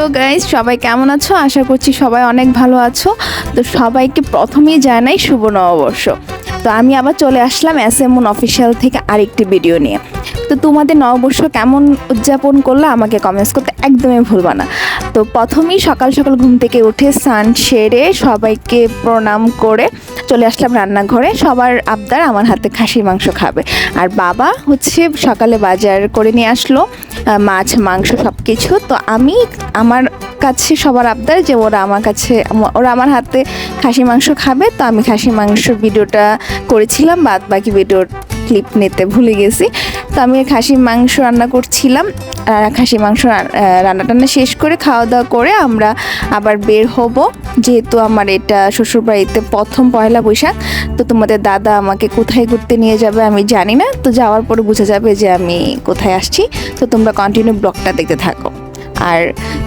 Hello guys, সবাই কেমন আছো? আশা করছি সবাই অনেক ভালো আছো। তো সবাইকে প্রথমেই জানাই শুভ নববর্ষ। তো আমি আবার চলে আসলাম এস এমন অফিসিয়াল থেকে আরেকটি ভিডিও নিয়ে। তো তোমাদের নববর্ষ কেমন উদযাপন করলে আমাকে কমেন্টস করতে একদমই ভুলবা না। তো প্রথমেই সকাল সকাল ঘুম থেকে উঠে স্নান সেরে সবাইকে প্রণাম করে চলে আসলাম রান্নাঘরে। সবার আবদার আমার হাতে খাসির মাংস খাবে। আর বাবা হচ্ছে সকালে বাজার করে নিয়ে আসলো মাছ, মাংস সব কিছু তো আমি আমার কাছে সবার আবদার যে ওরা আমার কাছে, ওরা আমার হাতে খাসি মাংস খাবে। তো আমি খাসি মাংস ভিডিওটা করেছিলাম বাদ বাকি ভিডিওর ক্লিপ নিতে ভুলে গেছি। আমি খাসি মাংস রান্না করছিলাম। খাসি মাংস রান্না টান্না শেষ করে খাওয়া দাওয়া করে আমরা আবার বের হব। যেহেতু আমার এটা শ্বশুরবাড়িতে প্রথম পয়লা বৈশাখ, তো তোমাদের দাদা আমাকে কোথায় ঘুরতে নিয়ে যাবে আমি জানি না। তো যাওয়ার পরে বোঝা যাবে যে আমি কোথায় আসছি। তো তোমরা কন্টিনিউ ব্লগটা দেখতে থাকো। আর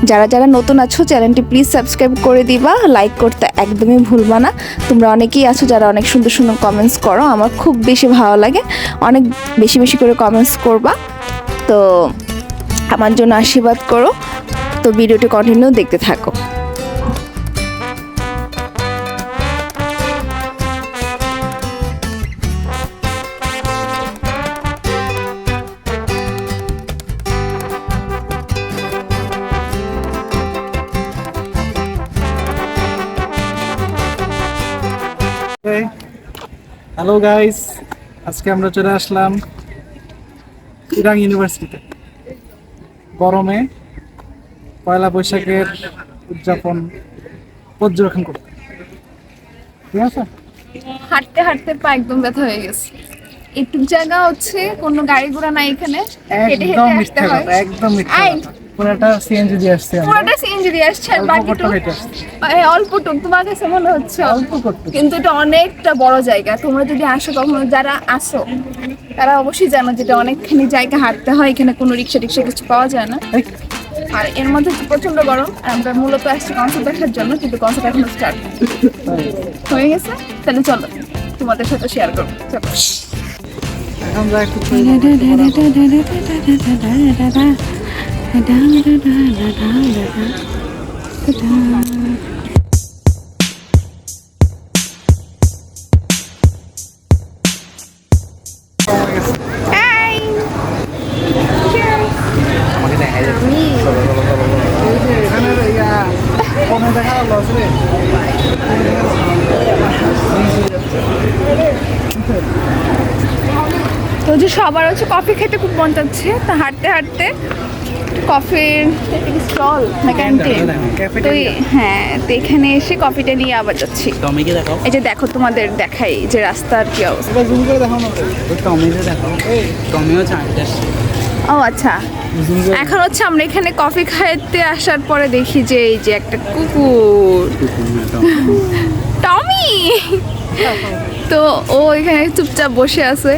যারা যারা নতুন আছো, চ্যানেলটি প্লিজ সাবস্ক্রাইব করে দিবা। লাইক করতে একদমই ভুলবা না। তোমরা অনেকেই আছো যারা অনেক সুন্দর সুন্দর কমেন্টস করো। আমার খুব বেশি ভালো লাগে। অনেক বেশি বেশি করে কমেন্টস করবা। তো আমার জন্য আশীর্বাদ করো। তো ভিডিওটি কন্টিনিউ দেখতে থাকো। হ্যালো গাইস আজকে আমরা চলে আসলাম চিরাং ইউনিভার্সিটিতে। গরমে পয়লা বৈশাখের উদযাপন পর্যবেক্ষণ করতে। ঠিক আছে? হাঁটতে হাঁটতে পা একদম ব্যথা হয়ে গেছে। একটু জায়গা হচ্ছে কোনো গাড়ি ঘোড়া নাই এখানে। হেঁটে একদম হেঁটে আসতে হয়। একদম। কথা। পুরোটা সিএনজি দিয়ে আসছে পুরোটা সিএনজি দিয়ে আসছে আর বাকিটুকু অল্পটুক তোমার কাছে মনে হচ্ছে অল্প কিন্তু এটা অনেকটা বড় জায়গা তোমরা যদি আসো কখনো যারা আসো তারা অবশ্যই জানো যে এটা অনেকখানি জায়গা হাঁটতে হয় এখানে কোনো রিক্সা টিক্সা কিছু পাওয়া যায় না আর এর মধ্যে প্রচণ্ড গরম আর আমরা মূলত আসছি কনসার্ট দেখার জন্য কিন্তু কনসার্ট এখনও স্টার্ট হয়ে গেছে তাহলে চলো তোমাদের সাথে শেয়ার করব চলো এখন তো যে সবার হচ্ছে কফি খেতে খুব মন চাচ্ছে তা হাঁটতে হাঁটতে কফির স্টল না ক্যান্টিন তো হ্যাঁ তো এখানে এসে কফিটা নিয়ে আবার যাচ্ছি। এই যে দেখো তোমাদের দেখাই যে রাস্তার কি অবস্থা। ও আচ্ছা। এখন হচ্ছে আমরা এখানে কফি খাইতে আসার পরে দেখি যে এই যে একটা কুকুর। টমি! তো ও এখানে চুপচাপ বসে আছে।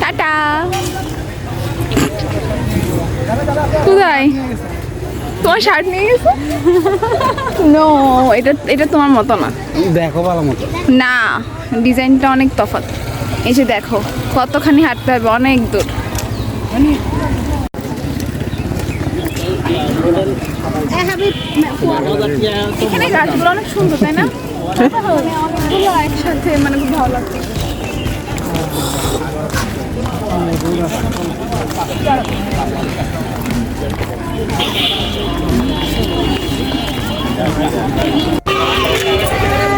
টাটা! কোথায়? তোমার শার্ট নিয়ে গেছে? নো এটা এটা তোমার মতো না। দেখো ভালো মতো। না ডিজাইনটা অনেক তফাৎ। এই যে দেখো কতখানি হাঁটতে হবে অনেক দূর। এখানে গাছগুলো অনেক সুন্দর তাই না? একসাথে মানে খুব ভালো লাগছে। হাই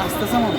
আসতেছে মনে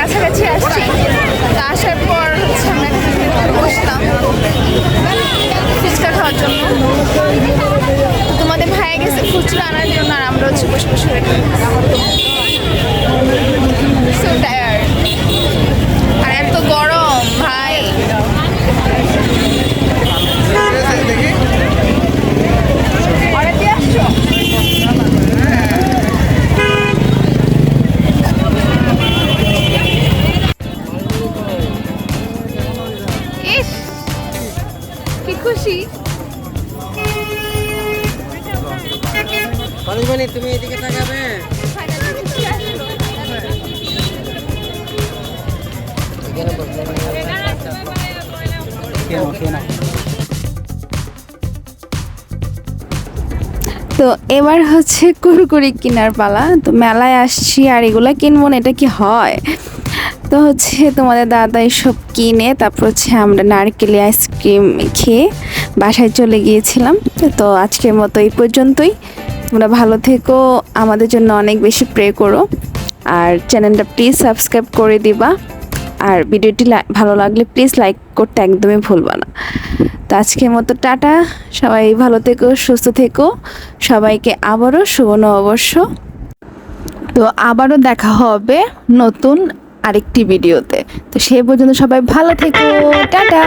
কাছাকাছি আসছি। তা আসার পর হচ্ছে আমরা বসতাম ফুচকা খাওয়ার জন্য। তোমাদের ভাইয়া গেছে খুচরো আনার জন্য আর আমরা হচ্ছে বসে বসে খুশি। তুমি এদিকে তাকাবে। কেন কেন তো এবার হচ্ছে কুরকুরি কেনার পালা। তো মেলায় আসছি আর এগুলা কিনবো না এটা কি হয়? তো হচ্ছে তোমাদের দাদা এসব কিনে, তারপর হচ্ছে আমরা নারকেলি আইসক্রিম খেয়ে বাসায় চলে গিয়েছিলাম। তো আজকের মতো এই পর্যন্তই। তোমরা ভালো থেকো, আমাদের জন্য অনেক বেশি প্রে করো। আর চ্যানেলটা প্লিজ সাবস্ক্রাইব করে দিবা। আর ভিডিওটি ভালো লাগলে প্লিজ লাইক করতে একদমই ভুলবা না। তো আজকের মতো টাটা, সবাই ভালো থেকো, সুস্থ থেকো। সবাইকে আবারও শুভ নববর্ষ। তো আবারও দেখা হবে নতুন আরেকটি ভিডিওতে। তো সে পর্যন্ত সবাই ভালো থেকো। টাটা।